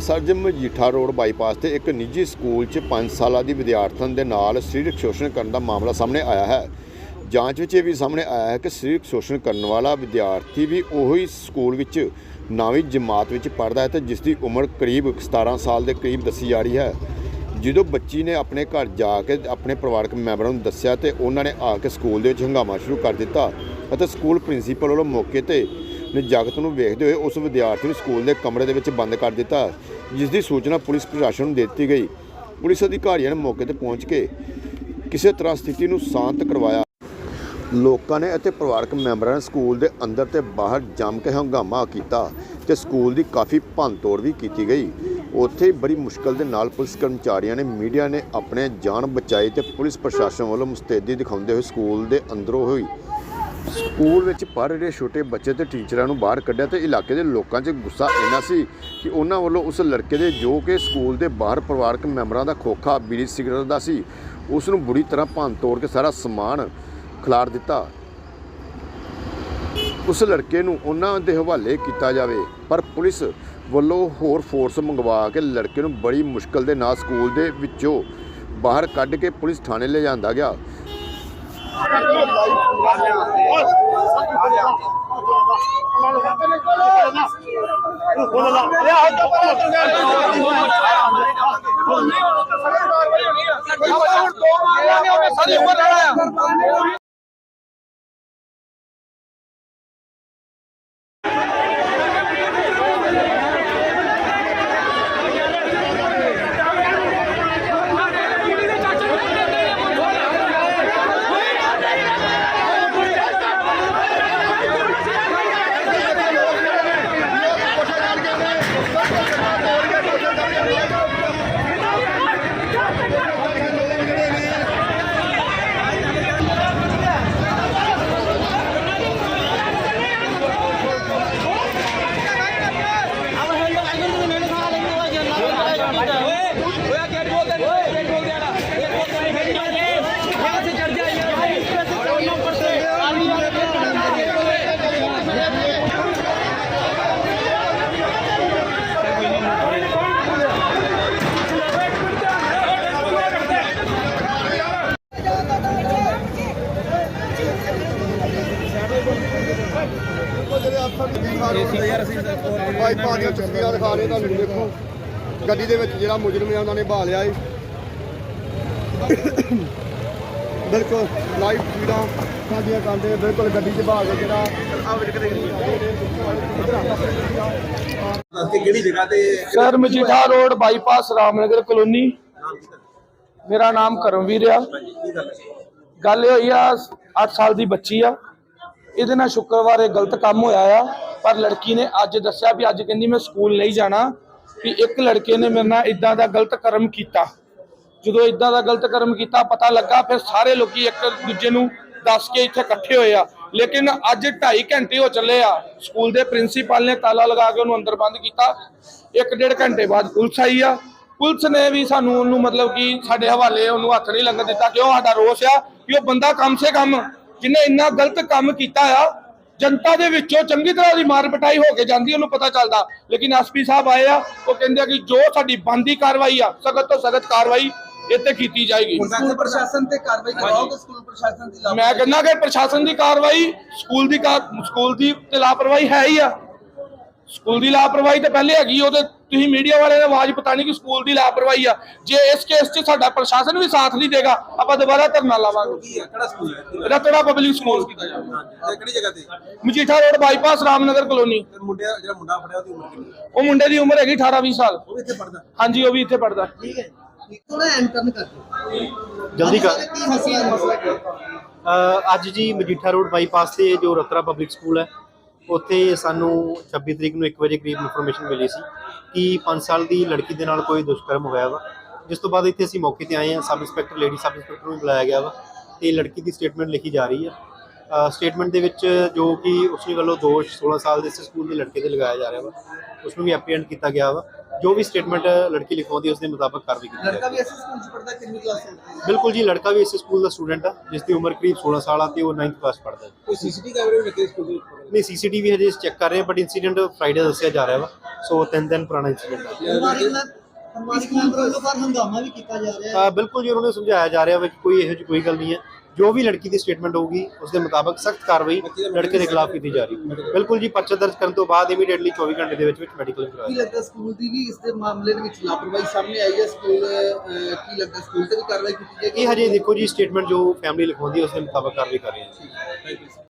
ਅੰਮ੍ਰਿਤਸਰ ਦੇ Majitha road bypass ਤੇ ਇੱਕ ਨਿੱਜੀ ਸਕੂਲ 'ਚ 5 ਸਾਲਾਂ ਦੀ ਵਿਦਿਆਰਥਣ ਦੇ ਨਾਲ ਸਰੀਰਕ ਸ਼ੋਸ਼ਣ ਕਰਨ ਦਾ ਮਾਮਲਾ ਸਾਹਮਣੇ ਆਇਆ ਹੈ। ਜਾਂਚ ਵਿੱਚ ਇਹ ਵੀ ਸਾਹਮਣੇ ਆਇਆ ਹੈ ਕਿ ਸਰੀਰਕ ਸ਼ੋਸ਼ਣ ਕਰਨ ਵਾਲਾ ਵਿਦਿਆਰਥੀ ਵੀ ਉਹੀ ਸਕੂਲ ਵਿੱਚ ਨਵੀਂ ਜਮਾਤ ਵਿੱਚ ਪੜ੍ਹਦਾ ਹੈ ਤੇ ਜਿਸ ਦੀ ਉਮਰ ਕਰੀਬ 17 ਸਾਲ ਦੇ ਕਰੀਬ ਦੱਸੀ ਜਾ ਰਹੀ ਹੈ। ਜਦੋਂ ਬੱਚੀ ਨੇ ਆਪਣੇ ਘਰ ਜਾ ਕੇ ਆਪਣੇ ਪਰਿਵਾਰਕ ਮੈਂਬਰਾਂ ਨੂੰ ਦੱਸਿਆ ਤੇ ਉਹਨਾਂ ਨੇ ਆ ਕੇ ਸਕੂਲ ਦੇ ਵਿੱਚ ਹੰਗਾਮਾ ਸ਼ੁਰੂ ਕਰ ਦਿੱਤਾ ਅਤੇ ਸਕੂਲ ਪ੍ਰਿੰਸੀਪਲ ਵੱਲੋਂ ਮੌਕੇ ਤੇ ਨਿਰਜਾਗਤ ਨੂੰ ਵੇਖਦੇ ਹੋਏ ਉਸ ਵਿਦਿਆਰਥੀ ਨੂੰ ਸਕੂਲ ਦੇ ਕਮਰੇ ਦੇ ਵਿੱਚ ਬੰਦ ਕਰ ਦਿੱਤਾ, ਜਿਸ ਦੀ ਸੂਚਨਾ ਪੁਲਿਸ ਪ੍ਰਸ਼ਾਸਨ ਨੂੰ ਦੇ ਦਿੱਤੀ ਗਈ। ਪੁਲਿਸ ਅਧਿਕਾਰੀਆਂ ਨੇ ਮੌਕੇ ਤੇ ਪਹੁੰਚ ਕੇ ਕਿਸੇ ਤਰ੍ਹਾਂ ਸਥਿਤੀ ਨੂੰ ਸ਼ਾਂਤ ਕਰਵਾਇਆ। ਲੋਕਾਂ ਨੇ ਅਤੇ ਪਰਿਵਾਰਕ ਮੈਂਬਰਾਂ ਨੇ ਸਕੂਲ ਦੇ ਅੰਦਰ ਤੇ ਬਾਹਰ ਜੰਮ ਕੇ ਹੰਗਾਮਾ ਕੀਤਾ ਤੇ ਸਕੂਲ ਦੀ ਕਾਫੀ ਭੰਨਤੋੜ ਵੀ ਕੀਤੀ ਗਈ। ਉੱਥੇ ਬੜੀ ਮੁਸ਼ਕਲ ਦੇ ਨਾਲ ਪੁਲਿਸ ਕਰਮਚਾਰੀਆਂ ਨੇ, ਮੀਡੀਆ ਨੇ ਆਪਣੇ ਜਾਨ ਬਚਾਈ ਤੇ ਪੁਲਿਸ ਪ੍ਰਸ਼ਾਸਨ ਵੱਲੋਂ ਮੁਸਤੈਦੀ ਦਿਖਾਉਂਦੇ ਹੋਏ ਸਕੂਲ ਦੇ ਅੰਦਰੋਂ ਹੋਈ ਸਕੂਲ ਵਿੱਚ ਪੜ੍ਹ ਰਹੇ ਛੋਟੇ ਬੱਚੇ ਤੇ ਟੀਚਰਾਂ ਨੂੰ ਬਾਹਰ ਕੱਢਿਆ ਤੇ ਇਲਾਕੇ ਦੇ ਲੋਕਾਂ 'ਚ ਗੁੱਸਾ ਇੰਨਾ ਸੀ ਕਿ ਉਹਨਾਂ ਵੱਲੋਂ ਉਸ ਲੜਕੇ ਦੇ ਜੋ ਕਿ ਸਕੂਲ ਦੇ ਬਾਹਰ ਪਰਿਵਾਰਕ ਮੈਂਬਰਾਂ ਦਾ ਖੋਖਾ, ਬੀੜੀ ਸਿਗਰਟ ਦਾ ਸੀ, ਉਸ ਨੂੰ ਬੁਰੀ ਤਰ੍ਹਾਂ ਭੰਨ ਤੋੜ ਕੇ ਸਾਰਾ ਸਮਾਨ ਖਿਲਾਰ ਦਿੱਤਾ। ਉਸ ਲੜਕੇ ਨੂੰ ਉਹਨਾਂ ਦੇ ਹਵਾਲੇ ਕੀਤਾ ਜਾਵੇ, ਪਰ ਪੁਲਿਸ ਵੱਲੋਂ ਹੋਰ ਫੋਰਸ ਮੰਗਵਾ ਕੇ ਲੜਕੇ ਨੂੰ ਬੜੀ ਮੁਸ਼ਕਲ ਦੇ ਨਾਲ ਸਕੂਲ ਦੇ ਵਿੱਚੋਂ ਬਾਹਰ ਕੱਢ ਕੇ ਪੁਲਿਸ ਥਾਣੇ ਲੈ ਜਾਂਦਾ ਗਿਆ। ਸਾਰੀ ਉਮਰ ਰਹਿਣਾ ਆ ਵਾਈਫਾਂ ਦੀਆਂ ਤਸਵੀਰਾਂ ਦਿਖਾ ਰਹੇ ਤੁਹਾਨੂੰ ਦੇਖੋ। ਗੱਡੀ ਦੇ ਵਿੱਚ ਜਿਹੜਾ ਮੁਜਰਮ ਹੈ ਉਹਨਾਂ ਨੇ ਬਹਾ ਲਿਆ ਏ। ਬਿਲਕੁਲ ਲਾਈਵ ਤਸਵੀਰਾਂ ਸਾਡੀਆਂ ਕਰਦੇ ਬਿਲਕੁਲ ਗੱਡੀ 'ਚ ਬਹਾ ਕੇ ਜਿਹੜਾ ਆ ਵਿੱਚ ਕਿਤੇ ਤੇ ਕਿਹੜੀ ਜਗ੍ਹਾ ਤੇ sir Majitha road bypass Ramnagar colony. ਮੇਰਾ ਨਾਮ ਕਰਮਵੀਰ ਆ। ਗੱਲ ਇਹ ਹੋਈ ਆ 8 ਸਾਲ ਦੀ ਬੱਚੀ ਆ। ਇਹਦੇ ਨਾਲ ਸ਼ੁੱਕਰਵਾਰ ਇਹ ਗਲਤ ਕੰਮ ਹੋਇਆ ਆ, ਪਰ ਲੜਕੀ ਨੇ ਅੱਜ ਦੱਸਿਆ ਵੀ ਅੱਜ ਕਹਿੰਦੀ ਮੈਂ ਸਕੂਲ ਨਹੀਂ ਜਾਣਾ, ਵੀ ਇੱਕ ਲੜਕੇ ਨੇ ਮੇਰੇ ਨਾਲ ਇਦਾਂ ਦਾ ਗਲਤ ਕਰਮ ਕੀਤਾ। ਜਦੋਂ ਇਦਾਂ ਦਾ ਗਲਤ ਕਰਮ ਕੀਤਾ, ਪਤਾ ਲੱਗਾ ਫਿਰ ਸਾਰੇ ਲੋਕੀ ਇੱਕ ਦੂਜੇ ਨੂੰ ਦੱਸ ਕੇ ਇੱਥੇ ਇਕੱਠੇ ਹੋਏ ਆ। ਲੇਕਿਨ ਅੱਜ 2.5 ਘੰਟੇ ਹੋ ਚੱਲੇ ਆ, ਸਕੂਲ ਦੇ ਪ੍ਰਿੰਸੀਪਲ ਨੇ ਤਾਲਾ ਲਗਾ ਕੇ ਉਹਨੂੰ ਅੰਦਰ ਬੰਦ ਕੀਤਾ। ਇੱਕ ਡੇਢ ਘੰਟੇ ਬਾਅਦ ਪੁਲਿਸ ਆਈ ਆ। ਪੁਲਿਸ ਨੇ ਵੀ ਸਾਨੂੰ ਉਹਨੂੰ ਮਤਲਬ ਕਿ ਸਾਡੇ ਹਵਾਲੇ ਉਹਨੂੰ ਹੱਥ ਨਹੀਂ ਲੰਗਣ ਦਿੱਤਾ, ਕਿਉਂ? ਸਾਡਾ ਰੋਸ ਆ ਕਿ ਉਹ ਬੰਦਾ ਕੰਮ ਸੇ ਕਮ ਜਿਹਨੇ ਇੰਨਾ ਗਲਤ ਕੰਮ ਕੀਤਾ ਆ ਜਨਤਾ ਦੇ ਵਿੱਚੋਂ ਚੰਗੀ ਤਰ੍ਹਾਂ ਦੀ ਮਾਰ ਪਟਾਈ ਹੋ ਕੇ ਜਾਂਦੀ ਉਹਨੂੰ ਪਤਾ ਚੱਲਦਾ। ਲੇਕਿਨ ਐਸਪੀ ਸਾਹਿਬ ਆਏ ਆ ਉਹ ਕਹਿੰਦੇ ਆ ਕਿ ਜੋ ਸਾਡੀ ਬੰਦੀ ਕਾਰਵਾਈ ਆ ਸਖਤ ਤੋਂ ਸਖਤ ਕਾਰਵਾਈ ਇੱਥੇ ਕੀਤੀ ਜਾਏਗੀ। ਸਕੂਲ ਪ੍ਰਸ਼ਾਸਨ ਤੇ ਕਾਰਵਾਈ ਕਰਾਓਗੇ ਸਕੂਲ ਪ੍ਰਸ਼ਾਸਨ ਦੀ ਮੈਂ ਕਹਿੰਦਾ ਕਿ ਪ੍ਰਸ਼ਾਸਨ ਦੀ ਕਾਰਵਾਈ ਸਕੂਲ ਦੀ ਸਕੂਲ ਦੀ ਤੇ ਲਾਪਰਵਾਹੀ ਹੈ ਹੀ ਆ। ਸਕੂਲ ਦੀ ਲਾਪਰਵਾਹੀ ਤਾਂ ਪਹਿਲੇ ਹੈਗੀ ਉਹਦੇ ਤੁਸੀਂ ਮੀਡੀਆ ਵਾਲੇ ਨੇ ਆਵਾਜ਼ ਪਤਾਣੀ ਕਿ ਸਕੂਲ ਦੀ ਲਾਪਰਵਾਹੀ ਆ। ਜੇ ਇਸ ਕੇਸ 'ਚ ਸਾਡਾ ਪ੍ਰਸ਼ਾਸਨ ਵੀ ਸਾਥ ਨਹੀਂ ਦੇਗਾ ਆਪਾਂ ਦੁਬਾਰਾ ਧਰਨਾ ਲਾਵਾਂਗੇ। ਕਿਹੜਾ ਸਕੂਲ ਹੈ? ਰਤੜਾ ਪਬਲਿਕ ਸਕੂਲ ਕੀਤਾ ਜਾਵੇ ਕਿਹੜੀ ਜਗ੍ਹਾ ਤੇ? Majitha road bypass Ramnagar colony. ਤੇ ਮੁੰਡੇ ਜਿਹੜਾ ਮੁੰਡਾ ਫੜਿਆ ਉਹਦੀ ਉਮਰ ਕਿੰਨੀ ਹੈ? ਉਹ ਮੁੰਡੇ ਦੀ ਉਮਰ ਹੈਗੀ 18 20 ਸਾਲ। ਉਹ ਵੀ ਇੱਥੇ ਪੜਦਾ ਹਾਂਜੀ ਉਹ ਵੀ ਇੱਥੇ ਪੜਦਾ ਥੋੜਾ ਐਂਟਰਨ ਕਰ ਜਲਦੀ ਕਰ। ਕੀ ਮਸਲਾ ਮਸਲਾ ਕੀ ਹੈ? ਅ, ਅੱਜ ਜੀ ਮਜੀਠਾ ਰੋਡ ਬਾਈਪਾਸ ਤੇ ਜੋ ਰਤਰਾ ਪਬਲਿਕ ਸਕੂਲ ਹੈ ਉੱਥੇ ਸਾਨੂੰ 26 ਤਰੀਕ ਨੂੰ 1 ਵਜੇ ਕਰੀਬ ਇਨਫੋਰਮੇਸ਼ਨ ਮਿਲੀ ਸੀ। ਕਿ 5 ਸਾਲ ਦੀ ਲੜਕੀ ਦੇ ਨਾਲ ਕੋਈ ਦੁਸ਼ਕਰਮ ਹੋਇਆ ਵਾ। ਜਿਸ ਤੋਂ ਬਾਅਦ ਇੱਥੇ ਅਸੀਂ ਮੌਕੇ ਤੇ ਆਏ ਹਾਂ। Sub inspector, lady sub inspector ਨੂੰ ਬੁਲਾਇਆ ਗਿਆ ਵਾ ਤੇ ਲੜਕੀ ਦੀ ਸਟੇਟਮੈਂਟ ਲਿਖੀ ਜਾ ਰਹੀ ਹੈ ਸਟੇਟਮੈਂਟ ਦੇ ਵਿੱਚ ਜੋ ਕਿ ਉਸ ਵੱਲੋਂ ਦੋਸ਼ 16 ਸਾਲ ਦੇ ਇਸ ਸਕੂਲ ਦੇ ਲੜਕੇ ਤੇ ਲਗਾਇਆ ਜਾ ਰਿਹਾ ਵਾ। ਉਸ ਨੂੰ ਵੀ ਐਪਰੀਹੈਂਡ ਕੀਤਾ ਗਿਆ ਵਾ। ਜੋ ਵੀ ਸਟੇਟਮੈਂਟ ਲੜਕੀ ਲਿਖਵਾਉਂਦੀ ਹੈ ਉਸ ਦੇ ਮੁਤਾਬਕ ਕਾਰਵਾਈ ਕੀਤੀ ਲੜਕਾ ਜਾਏਗੀ। ਵੀ ਐਸੇ ਸਕੂਲ ਚ ਪੜਦਾ ਕਿੰਨੀ ਕਲਾਸ ਚ ਬਿਲਕੁਲ ਜੀ ਲੜਕਾ ਵੀ ਇਸੇ ਸਕੂਲ ਦਾ ਸਟੂਡੈਂਟ ਆ ਜਿਸ ਦੀ ਉਮਰ ਕਰੀਬ 16 ਸਾਲ ਆ ਤੇ ਉਹ 9th ਕਲਾਸ ਪੜ੍ਹਦਾ ਹੈ। ਕੋਈ ਸੀਸੀਟੀਵੀ ਕੈਮਰੇ ਵੀ ਲੱਗੇ ਸਕੂਲ ਦੇ ਵਿੱਚ ਨਹੀਂ ਸੀਸੀਟੀਵੀ ਹਜੇ ਚੈੱਕ ਕਰ ਰਹੇ ਹਾਂ ਬਟ ਇਨਸੀਡੈਂਟ ਫਰਾਈਡੇ ਦੱਸਿਆ ਜਾ ਰਿਹਾ ਵਾ ਸੋ ਤਿੰਨ ਦਿਨ ਪੁਰਾਣਾ ਇਨਸੀਡੈਂਟ ਆ। ਵੱਲੋਂ ਪਰ ਹੰਗਾਮਾ ਵੀ ਕੀਤਾ ਜਾ ਰਿਹਾ ਅਹ ਬਿਲਕੁਲ ਜੀ ਉਹਨਾਂ ਨੂੰ ਸਮਝਾਇਆ ਜਾ ਰਿਹਾ ਵਾ ਕਿ ਕੋਈ ਇਹੋ ਜਿਹੀ ਕੋਈ ਗੱਲ ਨਹੀਂ ਹੈ। ਜੋ ਵੀ ਲੜਕੀ ਦੀ ਸਟੇਟਮੈਂਟ ਹੋਊਗੀ ਉਸ ਦੇ ਮੁਤਾਬਕ ਸਖਤ ਕਾਰਵਾਈ ਲੜਕੇ ਦੇ ਖਿਲਾਫ ਕੀਤੀ ਜਾ ਰਹੀ ਹੈ। ਬਿਲਕੁਲ ਜੀ ਪਰਚਾ ਦਰਜ ਕਰਨ ਤੋਂ ਬਾਅਦ ਇਮੀਡੀਏਟਲੀ 24 ਘੰਟੇ ਦੇ ਵਿੱਚ ਵਿੱਚ ਮੈਡੀਕਲ ਕੀ ਕਰਵਾਇਆ ਲੱਗਦਾ ਸਕੂਲ ਦੀ ਵੀ ਇਸ ਦੇ ਮਾਮਲੇ ਦੇ ਵਿੱਚ ਲਾਪਰਵਾਹੀ ਸਾਹਮਣੇ ਆਈ ਹੈ? ਸਕੂਲ ਕੀ ਲੱਗਦਾ ਸਕੂਲ ਤੇ ਵੀ ਕਾਰਵਾਈ ਕੀਤੀ ਜਾਏਗੀ? ਇਹ ਹਜੇ ਦੇਖੋ ਜੀ ਸਟੇਟਮੈਂਟ ਜੋ ਫੈਮਿਲੀ ਲਿਖਵਾਉਂਦੀ ਹੈ ਉਸ ਦੇ ਮੁਤਾਬਕ ਕਾਰਵਾਈ ਕਰ ਰਹੇ ਹਾਂ।